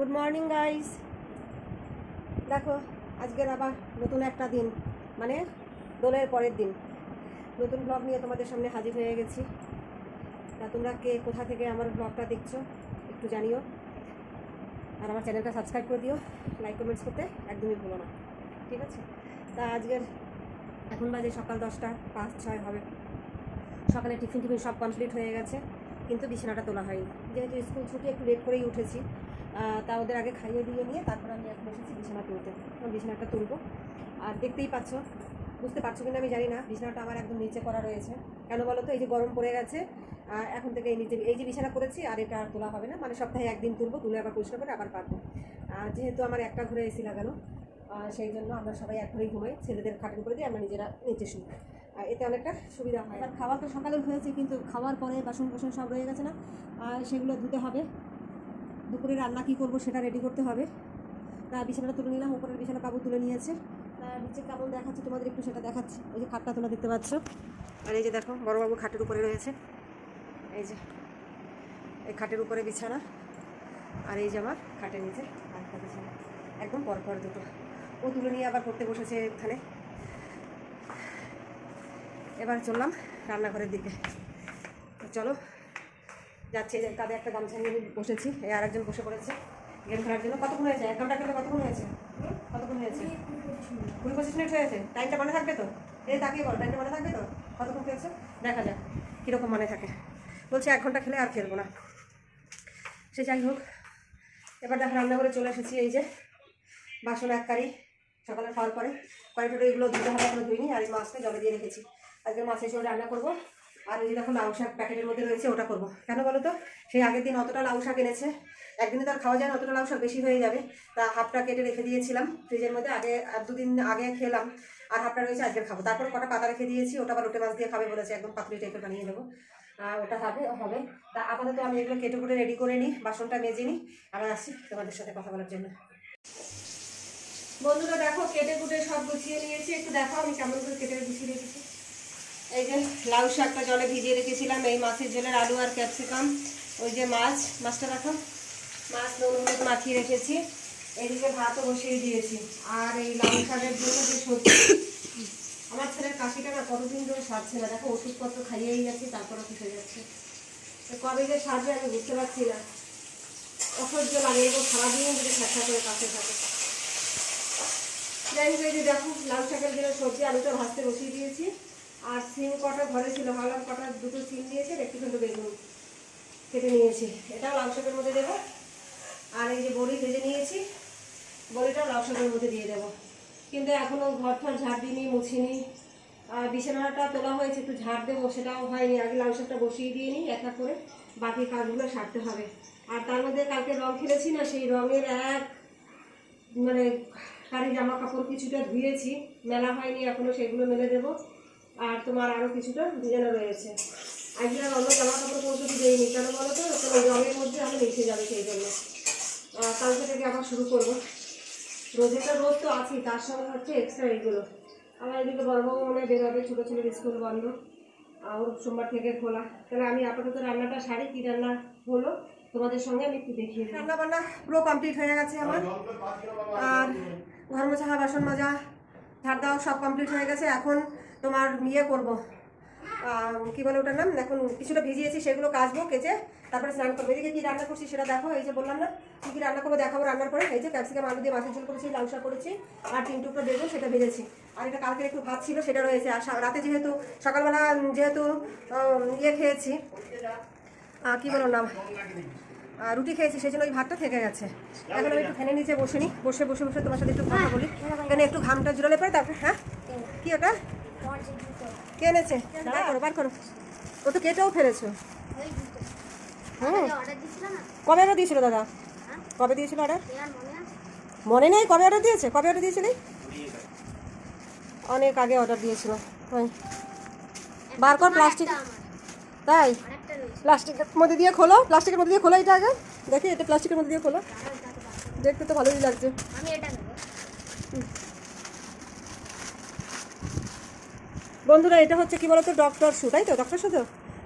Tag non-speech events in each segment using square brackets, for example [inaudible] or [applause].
Good morning guys দেখো, আজকের আবার নতুন একটা দিন মানে দোলের পরের দিন। নতুন ব্লগ নিয়ে তোমাদের সামনে হাজির হয়ে গেছি। তা তোমরা কে, কোথা থেকে আমার ব্লগটা দেখছ, একটু জানিও। আর আমার চ্যানেলটা সাবস্ক্রাইব করে দিও লাইক কমেন্টস করতে একদমই ভুলো না। ঠিক আছে? তা আজকের, এখন বাজে সকাল দশটা, পাঁচ, ছয় হবে। সকালে টিফিন টিফিন সব কমপ্লিট হয়ে গেছে। কিন্তু বিছানাটা তোলা হয়নি। যেহেতু স্কুল ছুটি, একটু লেট করেই উঠেছি। তা ওদের আগে খাইয়ে দিয়ে নিয়ে তারপর আমি এখন এসেছি বিছানা তুলতে। বিছানাটা তুলবো। আর দেখতেই পাচ্ছ, বুঝতে পারছ কিনা আমি জানি না, বিছানাটা আমার একদম নিচে করা রয়েছে। কেন বলো তো, এই যে গরম পড়ে গেছে এখন থেকে এই নিচে, এই যে বিছানা করেছি, আর এটা আর তোলা হবে না। মানে সপ্তাহে একদিন তুলবো, তুলে আবার পরিষ্কার করে আবার পারব যেহেতু আমার একটা ঘরে এসি লাগানো সেই জন্য আমরা সবাই এক ঘরেই ঘুমাই। ছেলেদের খাটের উপরে দিয়ে আমরা নিজেরা নিচে আর এতে অনেকটা সুবিধা হয়। আর খাওয়া তো সকালে হয়েছে, কিন্তু খাওয়ার পরে বাসন বাসন সব রয়ে গেছে না। আর সেগুলো ধুতে হবে। দুপুরে রান্না কী করব সেটা রেডি করতে হবে। তা বিছানাটা তুলে নিলাম, উপরের বিছানা কাবু তুলে নিয়েছে। নিচে কেমন দেখাচ্ছে, তোমাদের একটু সেটা দেখাচ্ছি। ওই যে খাটটা তোমরা দেখতে পাচ্ছ। আর এই যে দেখো, বড়বাবু খাটের উপরে রয়েছে। এই যে, এই খাটের উপরে বিছানা। আর এই যে আমার খাটের নিচে আরেকটা বিছানা। একদম পর পর দুটো। ও তুলে নিয়ে আবার পড়তে বসেছে এখানে। এবার চললাম রান্নাঘরের দিকে। চলো, যাচ্ছে কাঁধে একটা গামছা নিয়ে বসেছি। এই আরেকজন বসে পড়েছে গেম খেলার জন্য। কতক্ষণ হয়েছে? এক ঘণ্টা খেলে কতক্ষণ হয়েছে? কতক্ষণ হয়েছে? কুড়ি পঁচিশ মিনিট হয়েছে। টাইমটা মনে থাকবে তো? এই তাকিয়ে বল, টাইমটা মনে থাকবে তো? কতক্ষণ খেয়েছে দেখা যাক কীরকম মনে থাকে। বলছে এক ঘণ্টা খেলে আর খেলব না। সে যাই হোক, এবার দেখো রান্নাঘরে চলে এসেছি। এই যে বাসন এক কারি সকালে খাওয়ার পরে। কয়েকটা এগুলো ধুতে হবে, এখনও ধুইনি। আর এই মাছটা জলে দিয়ে রেখেছি। আজকে মাছ এসে রান্না করব। আর ওই যে দেখো লাউ শাক প্যাকেটের মধ্যে রয়েছে, ওটা করব। কেন বলো তো? সেই আগের দিন অতটা লাউ শাক এনেছে। একদিনে তো আর খাওয়া যায় না, অতটা লাউ শাক বেশি হয়ে যাবে। তা হাফটা কেটে রেখে দিয়েছিলাম ফ্রিজের মধ্যে। আগে আর দুদিন আগে খেলাম, আর হাফটা রয়েছে আজকে খাব। তারপর কটা পাতা রেখে দিয়েছি, ওটা আবার ওটে মাছ দিয়ে খাবে বলেছে, একদম পাতলি টাইপের বানিয়ে দেবো। ওটা হবে হবে। তা আপাতত আমি এগুলো কেটে করে রেডি করে নিই, বাসনটা মেজে নিই। আবার আসি তোমাদের সাথে কথা বলার জন্য। বন্ধুরা দেখো, কেটে কুটে সব গুছিয়ে নিয়েছি। একটু দেখো আমি কেমন করে কেটে গুছিয়ে রেখেছি। এই যে লাউ শাকটা জলে ভিজিয়ে রেখেছিলাম, এই মাছের ঝোলের আলু আর ক্যাপসিকাম। ওই যে মাছ, মাছটা রাখো। মাছ নুন মাখিয়ে রেখেছি। এদিকে ভাতও বসিয়ে দিয়েছি। আর এই লাউ শাকের জন্য যে সবজি, আমার ছেলের কাশিটা না কতদিন ধরে সারছে না। দেখো, ওষুধপত্র খাইয়েই যাচ্ছি তারপরে হয়ে যাচ্ছে। কবে যে সারবে আমি বুঝতে পারছি না। অসহ্য লাগে এবং সারাদিন যদি ঠাট্টা করে কাছে থাকে। যাই হোক, এই যে দেখো লাল শাকের জন্য সবজি, আলুটা ভাজতে বসিয়ে দিয়েছি। আর সিম কটা ঘরে ছিল, ভাবলাম কটা দুটো সিম দিয়েছে একটু কিন্তু বেগুন কেটে নিয়েছি। এটাও লাল শাকের মধ্যে দেবো। আর এই যে বড়ি ভেজে নিয়েছি, বড়িটাও লাউ শাকের মধ্যে দিয়ে দেবো। কিন্তু এখনও ঘর ঠর ঝাড় দিইনি, মুছিনি। আর বিছানাটা তোলা হয়েছে, একটু ঝাড় দেবো, সেটাও হয়নি। আগে লাউ শাকটা বসিয়ে দিয়ে নিই, একা করে বাকি কাজগুলো সারতে হবে। আর তার মধ্যে কালকে রং খেলেছি না, সেই রঙের এক মানে শাড়ি, জামা কাপড় কিছুটা ধুয়েছি। মেলা হয়নি এখনও সেগুলো মেলে দেবো। আর তোমার আরও কিছুটা ভিজানো রয়েছে। আজকে আর অন্য জামা কাপড় পৌঁছতে দিইনি। কেন বলো তো? ওই রঙের মধ্যে আমি মিশে যাবে সেই জন্য। কালকে থেকে আবার শুরু করব। রোজেটা রোজ তো আছেই তার সঙ্গে হচ্ছে এক্সট্রা এইগুলো। আমার এদিকে বড়বাবু মনে হয় বেরোবে ছোটো ছেলের স্কুল বন্ধ। আর সোমবার থেকে খোলা। তাহলে আমি আপাতত রান্নাটা সারি, কী রান্না হলো তোমাদের সঙ্গে আমি একটু দেখিয়ে রান্না বান্না পুরো কমপ্লিট হয়ে গেছে আমার। আর ঘর মোছা, বাসন মাজা, ঝাড় দেওয়া সব কমপ্লিট হয়ে গেছে। এখন তোমার ইয়ে করব কি বলে ওটার নাম? এখন কিছুটা ভিজিয়েছি, সেগুলো কাচবো, কেচে তারপরে স্নান করব। এদিকে কি রান্না করছি সেটা দেখো, এই যে বললাম না, কি কি রান্না করব দেখাবো রান্নার পরে। এই যে ক্যাপসিকাম, আলু দিয়ে মাছের ঝোল করেছি শাক করেছি, আর তিন টুকরো বেগুন সেটা ভেজেছি। আর এটা কালকে একটু ভাত ছিল, সেটা রয়েছে। আর রাতে যেহেতু, সকালবেলা যেহেতু ইয়ে খেয়েছি কি বলো নাম? রুটি খেয়েছি, সেই জন্য ওই ভাতটা থেকে গেছে। এখন আমি একটু ফ্যানের নিচে বসে নিই বসে বসে বসে তোমার সাথে একটু কথা বলি। এখানে একটু ঘামটা জুড়ালে পরে তারপর হ্যাঁ? কি ওটা? কে এনেছে? বার করো বার করো। ও তো কেটেও ফেলেছো। হুম। কবে অর্ডার দিয়েছিল দাদা? কবে দিয়েছিল অর্ডার মনে নেই কবে অর্ডার দিয়েছে? কবে অর্ডার দিয়েছিলি? অনেক আগে অর্ডার দিয়েছিল। ওই। বার কর প্লাস্টিক তাই? প্লাস্টিকের মধ্যে দিয়ে খোলো প্লাস্টিকের মধ্যে দিয়ে খোলো এটা আগে। দেখি এটা প্লাস্টিকের মধ্যে দিয়ে খোলো। দেখতে তো ভালোই লাগছে আমি এটা নেব বন্ধুরা এটা হচ্ছে কি বলতো ডক্টর শু তাই তো? ডক্টর শু তো?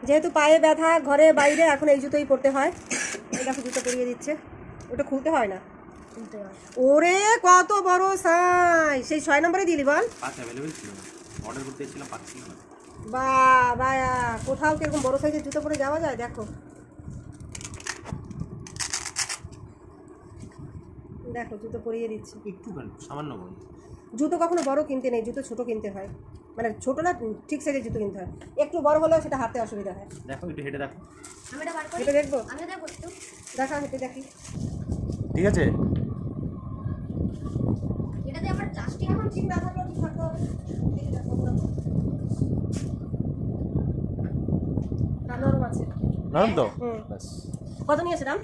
যেহেতু পায়ে ব্যথা ঘরে বাইরে এখন এই জুতোই পরতে হয়। এই দেখো জুতো পরিয়ে দিচ্ছে। ওটা খুলতে হয় না। ওরে কত বড় সাই সেই ছয় নম্বরে দিলি বল। অর্ডার করতে এসেছিলাম না। বা বা কোথাও কীরকম বড় সাইজের জুতো পরে যাওয়া যায়? দেখো। দেখো জুতো পরিয়ে দিচ্ছি। একটু সামান্য জুতো কখনো বড় কিনতে নেই জুতো ছোট কিনতে হয়। মানে ছোট না ঠিক সাইজের জুতো কিনতে হয়। একটু বড় হলেও সেটা হাতে অসুবিধা হয়। দেখো একটু হেঁটে দেখো। আমি এটা বার করি? এটা দেখব? আমি দেখব একটু। দেখা হেঁটে দেখি। ঠিক আছে? এটাতে আমার প্লাস্টিক এখন ঠিক না থাকলেও ঠিক থাকতে হবে? দেখো না, নরম আছে। নরম তো? কত নিয়েছে দাম?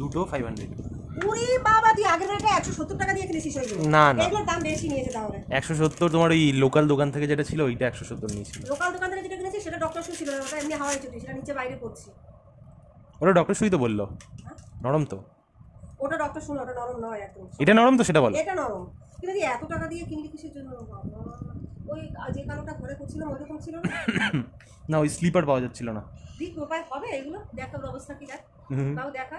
দুটো ফাইভ হান্ড্রেড উরি বাবা তুই আগের রেটে একশো সত্তর টাকা দিয়ে কিনেছিস ওইগুলো? না, না। এগুলোর দাম বেশি নিয়েছে তাহলে একশো সত্তর তোমার ওই লোকাল দোকান থেকে যেটা ছিল ওইটা একশো সত্তর নিয়েছিল। লোকাল দোকান থেকে যেটা কিনেছি সেটা ডক্টর শু ছিল না, ওটা এমনি হাওয়াই চটি সেটা নিচে বাইরে পড়ছি। ওটা ডক্টর সুই তো বলল। নরম তো। ওটা ডক্টর শুনে ওটা নরম নয় একদম এটা নরম তো সেটা বলো। এটা নরম। কিন্তু এত টাকা দিয়ে কিনলি কিসের জন্য? ওই যে কালোটা ঘরে করছিলাম ওইরকম ছিল না? [coughs] না ওই স্লিপার পাওয়া যাচ্ছিল না। দিক উপায় হবে এগুলো? দেখ অবস্থা কি দেখ? তাও দেখা।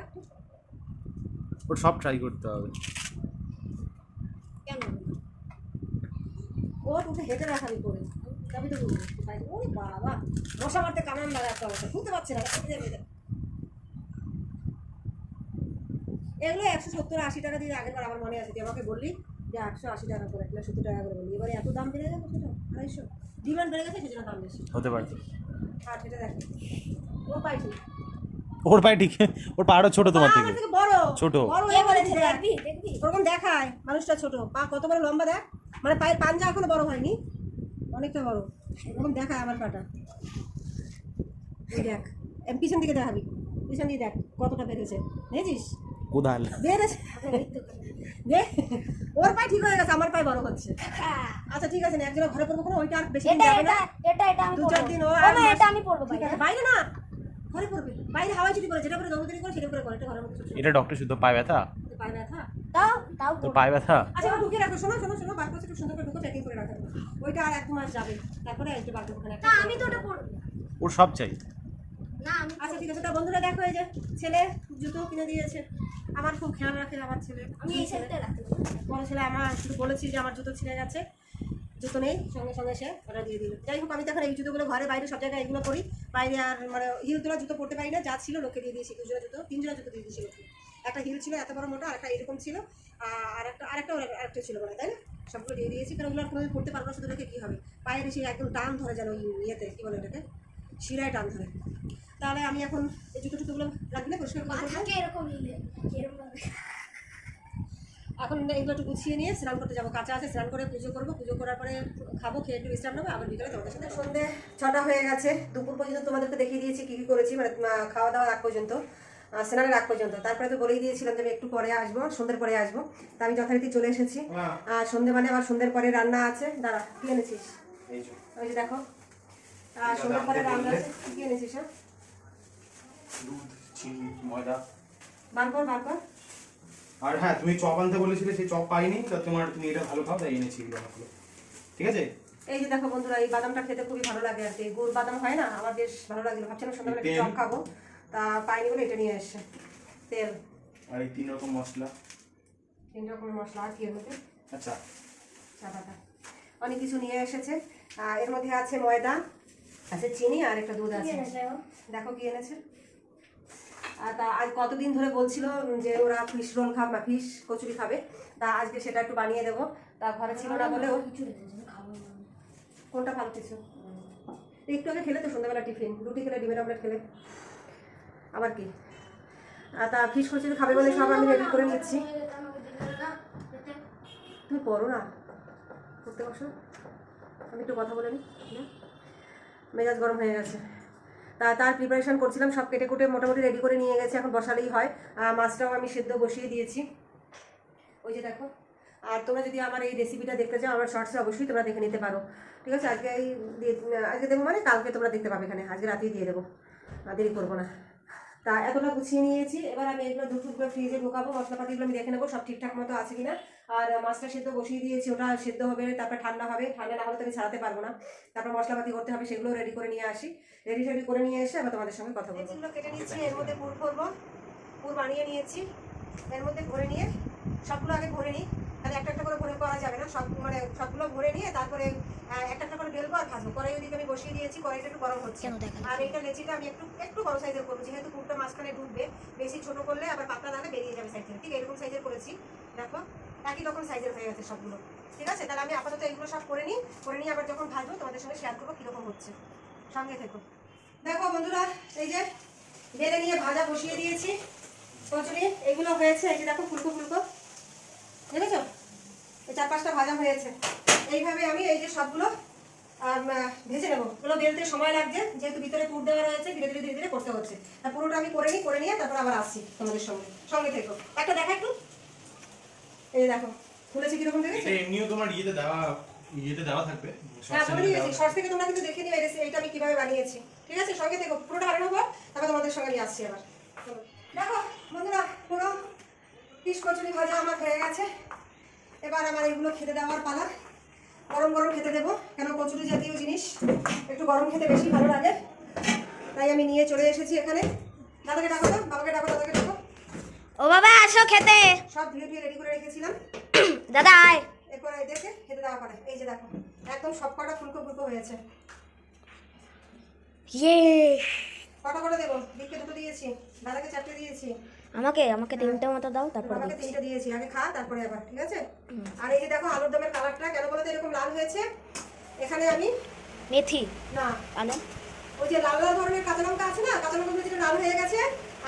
ওর সব ট্রাই করতে হবে। কেন? ও তোকে হেঁটে রাখাবি করে। তবে তো বাবা। মশা মারতে কামান শুনতে পাচ্ছে না। এগুলো একশো সত্তর আশি টাকা দিয়ে আগেরবার আমার মনে আছে। তুই আমাকে বললি যে একশো আশি টাকা করে সত্তর টাকা করে বললি। এবারে এত দাম বেড়ে গেছে সেটা আড়াইশো। ডিমান্ড বেড়ে গেছে সেজন্য দাম বেশি। হতে পারে। আর সেটা দেখ ও পাইছি। ওর পায়ে ঠিক ওর পাহাড়ও ছোট তোমার থেকে। আমার থেকে বড়। ছোট। বড় এ বলেছে বলেছে দেখ দেখবি দেখবি। ওরকম দেখায় মানুষটা ছোট। পা কত বড় লম্বা দেখ। মানে পায়ের পাঞ্জা এখনও বড় হয়নি। অনেকটা বড়। এরকম দেখায় আমার পাটা। এই দেখ। এম পিছন দিকে দেখাবি। পিছন দিয়ে দেখ কতটা বেড়েছে দেখেছিস? কোদাল। বেড়েছে দেখ ওর পায়ে ঠিক হয়ে গেছে আমার পায়ে বড় হচ্ছে। হ্যাঁ। আচ্ছা ঠিক আছে না একজনের ঘরে পড়ব কোনো ওইটা আর বেশি দিন এটা যাবে না। এটা এটা এটা আমি দু চার দিন ও আর এটা আমি পরবো ঠিক আছে বাইরে না। ঘরে পড়বে। বাইরে হাওয়াই চুরি করে যেটা করে দৌড়ি করে সেটা করে করে এটা ঘরের মধ্যে। এটা ডক্টর শুধু পায়ে ব্যথা? পায়ে ব্যথা? তাও তাও পরবো। পায়ে ব্যথা? আচ্ছা ঢুকে রাখো শোনো শোনো শোনো বার একটু সুন্দর করে ঢুকে প্যাকিং করে রাখো। ওইটা আর এক মাস যাবে। তারপরে একটু বার করব না আমি তো ওটা পরবো ওর সব চাই। না আমি আচ্ছা ঠিক আছে তা বন্ধুরা দেখো এই যে ছেলে জুতো কিনে দিয়েছে। আমার খুব খেয়াল রাখে আমার ছেলে। আমি এই সাইডটা রাখতে। বড় ছেলে আমার শুধু বলেছি যে আমার জুতো ছিঁড়ে গেছে। জুতো নেই সঙ্গে সঙ্গে সে ওটা দিয়ে দিল। যাই হোক আমি তো এখন এই জুতোগুলো ঘরে বাইরে সব জায়গায় এগুলো করি। বাইরে আর মানে হিল তোলা জুতো পরতে পারি না যা ছিল লোকে দিয়ে দিয়েছি দুজোড়া জুতো তিন জোড়া জুতো দিয়ে দিয়েছি লোকে একটা হিল ছিল এত বড় মোটা আর একটা এরকম ছিল আর একটা আরেকটা আরেকটা ছিল মানে তাই না? সবগুলো দিয়ে দিয়েছি কারণ ওগুলো আর কোনোদিন পড়তে পারব না শুধু রেখে কী হবে। পায়ের এসে একদম টান ধরে যেন ওই ইয়েতে কী বলে এটাকে শিরায় টান ধরে। তাহলে আমি এখন এই জুতো টুতোগুলো রাখবি না পরিষ্কার করে এরকম ইয়ে। এখন এগুলো একটু গুছিয়ে নিয়ে স্নান করতে যাব। কাঁচা আছে স্নান করে পুজো করব। পুজো করার পরে খাব খেয়ে একটু বিশ্রাম নেব। আবার বিকেলে তোমাদের সাথে সন্ধে ছটা হয়ে গেছে। দুপুর পর্যন্ত তোমাদেরকে দেখিয়ে দিয়েছি কী কী করেছি মানে খাওয়া দাওয়া আগ পর্যন্ত স্নানের আগ পর্যন্ত। তারপরে তো বলেই দিয়েছিলাম যে আমি একটু পরে আসব সন্ধ্যের পরে আসব। তা আমি যথারীতি চলে এসেছি। আর সন্ধে মানে আবার সন্ধ্যের পরে রান্না আছে। দাঁড়া কি এনেছিস? ওই যে দেখো। আর সন্ধ্যের পরে রান্না আছে। কি কি এনেছিস হ্যাঁ? দুধ চিনি ময়দা। বার কর বার কর। আর হ্যাঁ তুমি চপ আনতে বলেছিলে সেই চপ পাইনি তো তোমার তুমি এটা ভালো খাও তাই এনেছি অনেকগুলো। ঠিক আছে? এই যে দেখো বন্ধুরা এই বাদামটা খেতে খুবই ভালো লাগে আর কি। গুড় বাদাম হয় না আমার বেশ ভালো লাগছিল ভাবছিলাম সন্ধ্যাবেলা? চপ খাব তা পাইনি বলে এটা নিয়ে এসছে। তেল। আর এই তিন রকম মশলা। তিন রকম মশলা আর কি এর আচ্ছা। চা পাতা অনেক কিছু নিয়ে এসেছে। আর এর মধ্যে আছে ময়দা আছে চিনি আর একটা দুধ আছে। দেখো কি এনেছে। তা আজ কতদিন ধরে বলছিল যে ওরা ফিশ রোল খাবে ফিশ কচুরি খাবে, তা আজকে সেটা একটু বানিয়ে দেবো। তা ঘরে ছিল না খাব কোনটা ভালো কিছু একটু আগে খেলে তো সন্ধ্যাবেলা টিফিন, রুটি খেলে, ডিমের অমলেট খেলে। আবার কি? তা ফিশ কচুরি খাবে বলে সব আমি রেডি করে নিচ্ছি। তুমি পড়ো না? পড়তে বসো। আমি একটু কথা বলে না? মেজাজ গরম হয়ে গেছে। তা তার প্রিপারেশন করছিলাম, সব কেটে কুটে মোটামুটি রেডি করে নিয়ে গেছে, এখন বসালেই হয়। মাছটাও আমি সেদ্ধ বসিয়ে দিয়েছি। ওই যে দেখো, আর তোমরা যদি আমার এই রেসিপিটা দেখতে চাও, আমার শর্টসে অবশ্যই তোমরা দেখে নিতে পারো। ঠিক আছে? আজকে এই আজকে দেবো মানে কালকে তোমরা দেখতে পাবে এখানে। আজকে রাতেই দিয়ে দেবো। দেরি করব না। তা এতটা গুছিয়ে নিয়েছি। এবার আমি এগুলো দুপুরগুলো ফ্রিজে ঢোকাবো, মশলাপাতিগুলো আমি দেখে নেব, সব ঠিকঠাক মতো আছে কিনা। আর মাছটা সেদ্ধ বসিয়ে দিয়েছি ওটা সেদ্ধ হবে তারপর ঠান্ডা হবে। ঠান্ডা না হলে তো আমি ছাড়াতে পারব না। তারপর মশলাপাতি করতে হবে সেগুলো রেডি করে নিয়ে আসি। রেডি রেডি করে নিয়ে এসে আবার তোমাদের সঙ্গে কথা বলব। এগুলো কেটে নিচ্ছি এর মধ্যে পুর করব। পুর বানিয়ে নিয়েছি। এর মধ্যে ভরে নিয়ে সবগুলো আগে ভরে নিই। তাহলে একটা একটা করে ভরে করা যাবে না। সব মানে সবগুলো ভরে নিয়ে তারপরে একটা একটা করে বেলবো আর ভাজবো। কড়াই ওদিকে আমি বসিয়ে দিয়েছি কড়াইটা একটু গরম হচ্ছে। আর এইটা লেচিটা আমি একটু একটু বড় সাইজের করব। যেহেতু পুরটা মাঝখানে ঢুকবে বেশি ছোট করলে আবার পাতলা দালে বেরিয়ে যাবে সাইজ থেকে। ঠিক এরকম সাইজের করেছি। দেখো একই রকম সাইজের হয়ে গেছে সবগুলো। ঠিক আছে? তাহলে আমি আপাতত এগুলো সব করে নিই। করে নিয়ে আবার যখন ভাজবো তোমাদের সঙ্গে শেয়ার করব কীরকম হচ্ছে। সঙ্গে থেকো। দেখো বন্ধুরা, এই যে বেলে নিয়ে ভাজা বসিয়ে দিয়েছি। কচুরি এগুলো হয়েছে, এই যে দেখো ফুলকো ফুলকো। দেখেছ? এই চার পাঁচটা ভাজা হয়েছে। এইভাবে আমি এই যে সবগুলো ভেজে নেব। এগুলো বেলতে সময় লাগছে, যেহেতু ভিতরে পুর দেওয়া রয়েছে, ধীরে ধীরে ধীরে ধীরে করতে হচ্ছে। পুরোটা আমি করে নিই, করে নিয়ে তারপর আবার আসছি তোমাদের সঙ্গে। সঙ্গে থেকো। একটা দেখা একটু। এই দেখো খুলেছে কীরকম দেখেছ? এটা এমনিও তোমার ইয়েতে দেওয়া ইয়েতে দেওয়া থাকবে। হ্যাঁ বলে দিয়েছি দেওয়া শর্ট থেকে তোমরা কিন্তু দেখে নিও এই- এইটা আমি কীভাবে বানিয়েছি। ঠিক আছে? সঙ্গে থেকে পুরোটা বানানো পর তারপর তোমাদের সঙ্গে নিয়ে আসছি আবার। দেখো বন্ধুরা পুরো পিস কচুরি ভাজা আমার হয়ে গেছে। এবার আমার এগুলো খেতে দেওয়ার পালা। গরম গরম খেতে দেবো কেন কচুরি জাতীয় জিনিস। একটু গরম খেতে বেশি ভালো লাগে। তাই আমি নিয়ে চলে এসেছি এখানে। দাদাকে ডাকো তো বাবাকে ডাকো দাদাকে ডাকো। ও বাবা আসো খেতে। সব ধুয়ে ধুয়ে রেডি করে রেখেছিলাম। [clears throat] দাদা আয়। এরপর দেখে খেতে দেওয়া পারে এই যে দেখো একদম সব কটা ফুলকো ফুলকো হয়েছে। ইয়ে কটা কটা দেবো? দিককে দুটো দিয়েছি দাদাকে চারটে দিয়েছি। আমাকে আমাকে তিনটে মতো দাও তারপর আমাকে তিনটে দিয়েছি আগে খা তারপরে আবার ঠিক আছে? আর এই যে দেখো আলুর দমের কালারটা কেন বলতো এরকম লাল হয়েছে? এখানে আমি মেথি। না। আলো। ওই যে লাল লাল ধরনের কাঁচা লঙ্কা আছে না? কাঁচা লঙ্কা যেটা লাল হয়ে গেছে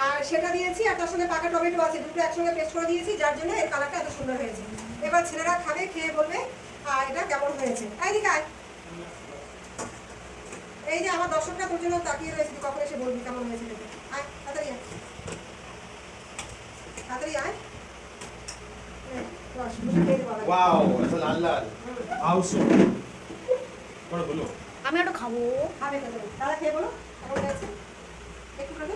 আর সেটা দিয়েছি আর তার সঙ্গে পাকা টমেটো আছে দুটো একসঙ্গে পেস্ট করে দিয়েছি যার জন্য এর কালারটা এত সুন্দর হয়েছে। এবার ছেলেরা খাবে খেয়ে বলবে আর এটা কেমন হয়েছে। এই দিকে আয়। এই যে আমার দর্শকটা তোর জন্য তাকিয়ে রয়েছে তুই কখন এসে বলবি কেমন হয়েছে আয় তাড়াতাড়ি আয়। তাড়াতাড়ি আয়। ওয়াও লাল লাল। আউসো বলো আমি একটু খাব। খাবে। দাদা খেয়ে বলো কেমন হয়েছে? একটু খাবে?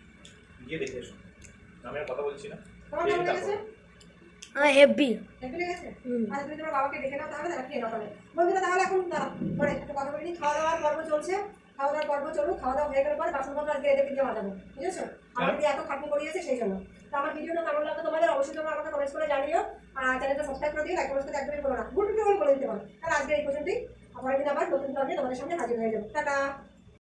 গিয়ে দেখে এসো। আমি আর কথা বলছি না। দেখে। আমার হেভি দেখে লেগেছে। আচ্ছা তুমি তোমার বাবাকে ডেকে নাও তাহলে তারা খেয়ে নাও বন্ধুরা তাহলে এখন পরে একটু কথা বলে। নিই খাওয়া দাওয়ার পর্ব চলছে। খাওয়া দাওয়ার পর্ব চলুক। খাওয়া দাওয়া হয়ে গেলে পরে বাসনপত্র আজকে এদের মাজাবো ঠিক আছে আমার দিদি এত খাটনি করিয়েছে সেই জন্য। তো আমার ভিডিওটা কেমন লাগতো তোমাদের? অবশ্যই তোমরা আমাকে কমেন্টস করে জানিও। আর চ্যানেলটা সাবস্ক্রাইব করে দিও লাইক কমেন্টস একদমই বলো না। গুড ভিডিও বলে দিতে পারো। তাহলে আজকে এই পর্যন্তই। পরের দিন আবার নতুন ব্লগে তোমাদের সামনে হাজির হয়ে যাব। টাটা!